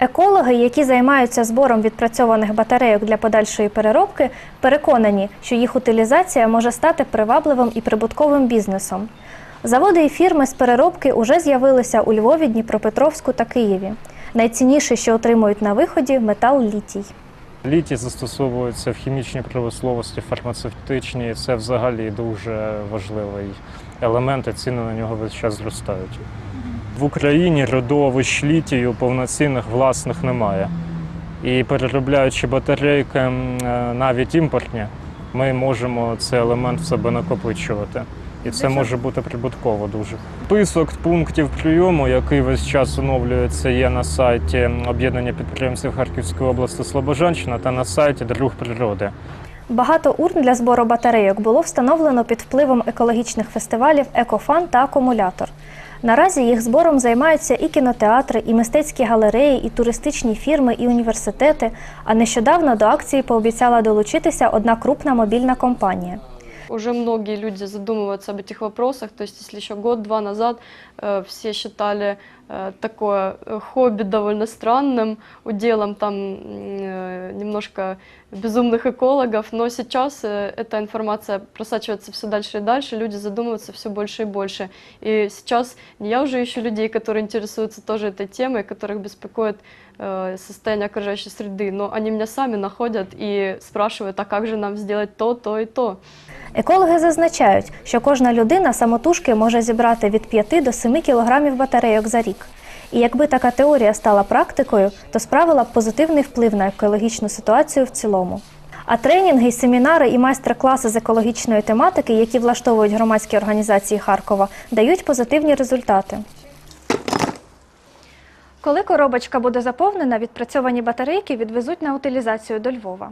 Екологи, які займаються збором відпрацьованих батарейок для подальшої переробки, переконані, що їх утилізація може стати привабливим і прибутковим бізнесом. Заводи і фірми з переробки уже з'явилися у Львові, Дніпропетровську та Києві. Найцінніше, що отримують на виході, метал літій. Літій застосовується в хімічній промисловості, фармацевтичній. Це взагалі дуже важливий елемент, і ціни на нього весь час зростають. В Україні родовищ літію повноцінних власних немає. І переробляючи батарейки, е, навіть імпортні, ми можемо цей елемент в себе накопичувати. І це може бути прибутково дуже. Список пунктів прийому, який весь час оновлюється, є на сайті об'єднання підприємців Харківської області Слобожанщина та на сайті Друг природи. Багато урн для збору батарейок було встановлено під впливом екологічних фестивалів Екофан та Акумулятор. Наразі їх збором займаються і кінотеатри, і мистецькі галереї, і туристичні фірми, і університети. А нещодавно до акції пообіцяла долучитися одна крупна мобільна компанія. Уже многие люди задумываются об этих вопросах. То есть, если еще год-два назад э, все считали э, такое э, хобби довольно странным, уделом там м, э, немножко безумных экологов, но сейчас э, эта информация просачивается все дальше и дальше, люди задумываются все больше и больше. И сейчас не я уже ищу людей, которые интересуются тоже этой темой, которых беспокоит э, состояние окружающей среды, но они меня сами находят и спрашивают, а как же нам сделать то, то и то. Екологи зазначають, що кожна людина самотужки може зібрати від 5 до 7 кілограмів батарейок за рік. І якби така теорія стала практикою, то справила б позитивний вплив на екологічну ситуацію в цілому. А тренінги, семінари і майстер-класи з екологічної тематики, які влаштовують громадські організації Харкова, дають позитивні результати. Коли коробочка буде заповнена, відпрацьовані батарейки відвезуть на утилізацію до Львова.